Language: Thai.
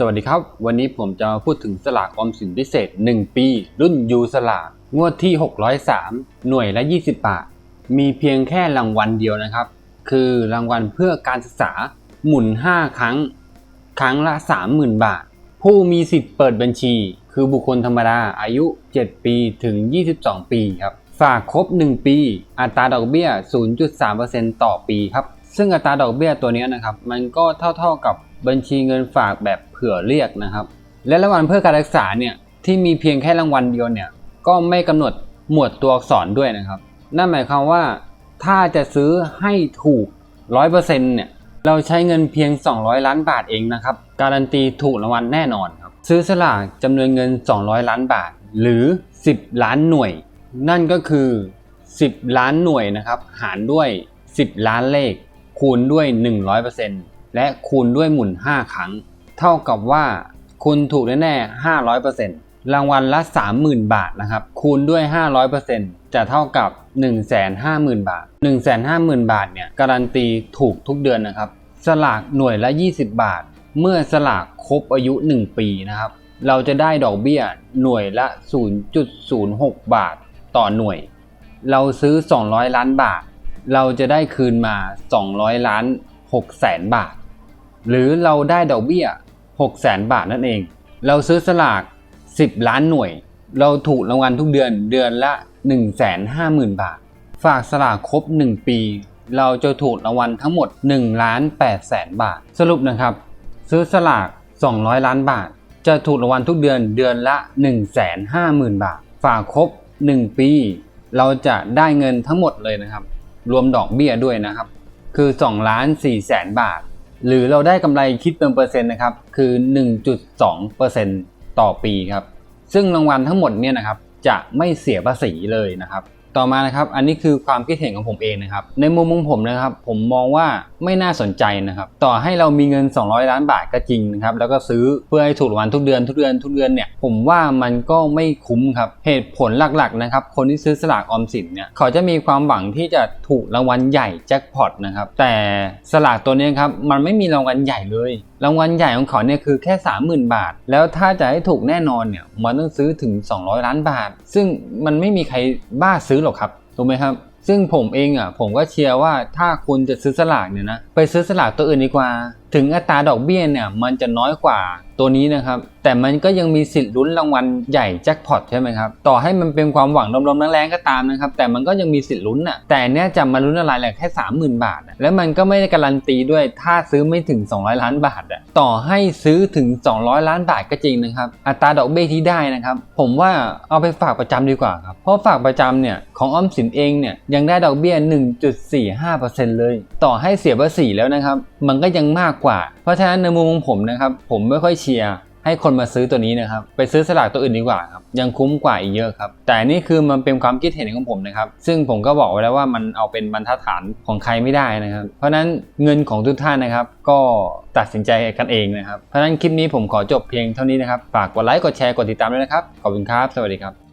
สวัสดีครับ วันนี้ผมจะมาพูดถึงสลากออมสินพิเศษ 1 ปี รุ่นยูสลากงวดที่ 603 หน่วยละ 20 บาท มีเพียงแค่รางวัลเดียวนะครับ คือรางวัลเพื่อการศึกษาหมุน 5 ครั้ง ครั้งละ 30,000 บาท ผู้มีสิทธิ์เปิดบัญชี คือบุคคลธรรมดาอายุ 7 ปีถึง 22 ปีครับ ฝากครบ 1 ปี อัตราดอกเบี้ย 0.3%ต่อปีครับ ซึ่งอัตราดอกเบี้ยตัวนี้นะครับ มันก็เท่า ๆกับ บัญชีเงินฝากแบบเผื่อเรียกนะครับ และรางวัลเพื่อการศึกษาเนี่ยที่มีเพียงแค่รางวัลเดียวเนี่ยก็ไม่กำหนดหมวดตัวอักษรด้วยนะครับ นั่นหมายความว่าถ้าจะซื้อให้ถูก 100%เนี่ยเราใช้เงินเพียง 200 ล้านบาทเองนะครับ การันตีถูกรางวัลแน่นอนครับ ซื้อสลากจำนวนเงิน 200 ล้านบาท หรือ 10 ล้านหน่วย นั่นก็คือ 10 ล้านหน่วยนะครับ หารด้วย 10 ล้านเลข คูณด้วย 100% และคูณด้วยหมุน 5 ครั้ง เท่ากับว่าคุณถูกแน่ๆ500%รางวัลละ 30,000 บาทนะครับ คูณด้วย 500%จะเท่ากับ 150,000 บาท 150,000 บาทเนี่ยการันตีถูกทุกเดือนนะครับ สลากหน่วยละ 20 บาท เมื่อสลากครบอายุ 1 ปีนะครับ เราจะได้ดอกเบี้ยหน่วยละ 0.06 บาทต่อหน่วย เราซื้อ 200 ล้านบาท เราจะได้คืนมา 200 ล้าน6แสนบาท หรือเราได้ดอกเบี้ย6แสนบาทนั่นเอง เราซื้อสลาก 10 ล้านหน่วย เราถูกรางวัลทุกเดือนเดือนละ 150,000 บาท ฝากสลากครบ 1 ปี เราจะถูกรางวัลทั้งหมด1ล้าน8แสนบาท สรุปนะครับ ซื้อสลาก 200 ล้านบาท จะถูกรางวัลทุกเดือนเดือนละ 150,000 บาท ฝากครบ 1 ปี เราจะได้เงินทั้งหมดเลยนะครับ รวมดอกเบี้ยด้วยนะครับ คือ2ล้าน4แสนบาท หรือเราได้กำไรคิดเป็นเปอร์เซ็นต์นะครับคือ 1.2%ต่อปีครับซึ่งรางวัลทั้งหมดเนี่ยนะครับจะไม่เสียภาษีเลยนะครับ ต่อมานะครับ อันนี้คือความคิดเห็นของผมเองนะครับ ในมุมของผมนะครับ ผมมองว่าไม่น่าสนใจนะครับ ต่อให้เรามีเงิน 200 ล้านบาทก็จริงนะครับ แล้วก็ซื้อเพื่อให้ถูกรางวัลทุกเดือนทุกเดือนทุกเดือนเนี่ย ผมว่ามันก็ไม่คุ้มครับ เหตุผลหลักๆนะครับ คนที่ซื้อสลากออมสินเนี่ยเขาจะมีความหวังที่จะถูกรางวัลใหญ่แจ็คพอตนะครับ แต่สลากตัวนี้ครับ มันไม่มีรางวัลใหญ่เลยรางวัลใหญ่ของเขาเนี่ยคือแค่ 30,000 บาท แล้วถ้าจะให้ถูกแน่นอนเนี่ยมันต้องซื้อถึง 200 ล้านบาท ซึ่งมันไม่มีใครบ้าซื้อหรอกครับถูกไหมครับ ซึ่งผมเองอะผมก็เชียร์ว่าถ้าคุณจะซื้อสลากเนี่ยนะไปซื้อสลากตัวอื่นดีกว่าถึงอัตราดอกเบี้ยเนี่ยมันจะน้อยกว่าตัวนี้นะครับ แต่มันก็ยังมีสิทธิ์ลุ้นรางวัลใหญ่แจ็คพอตใช่ไหมครับ ต่อให้มันเป็นความหวังลมๆแรงๆก็ตามนะครับ แต่มันก็ยังมีสิทธิ์ลุ้นอะ แต่เนี้ยจะมาลุ้นอะไรแหละแค่ 30,000 บาทอะแล้วมันก็ไม่ได้การันตีด้วยถ้าซื้อไม่ถึง 200 ล้านบาทอะ ต่อให้ซื้อถึง 200 ล้านบาทก็จริงนะครับ อัตราดอกเบี้ยที่ได้นะครับ ผมว่าเอาไปฝากประจำดีกว่าครับ เพราะฝากประจำเนี่ยของออมสินเองเนี่ยยังได้ดอกเบี้ย 1.45%เลย ต่อให้เสียภาษีแล้วนะครับ มันก็ยังมากกว่า เพราะฉะนั้นในมุมของผมนะครับ ผมไม่ค่อยเชียร์ให้คนมาซื้อตัวนี้นะครับ ไปซื้อสลากตัวอื่นดีกว่าครับ ยังคุ้มกว่าอีกเยอะครับ แต่นี่คือมันเป็นความคิดเห็นของผมนะครับ ซึ่งผมก็บอกไว้แล้วว่ามันเอาเป็นบรรทัดฐานของใครไม่ได้นะครับ เพราะฉะนั้นเงินของทุกท่านนะครับ ก็ตัดสินใจกันเองนะครับ เพราะฉะนั้นคลิปนี้ผมขอจบเพียงเท่านี้นะครับ ฝากกดไลค์ กดแชร์ กดติดตามด้วยนะครับ ขอบคุณครับ สวัสดีครับ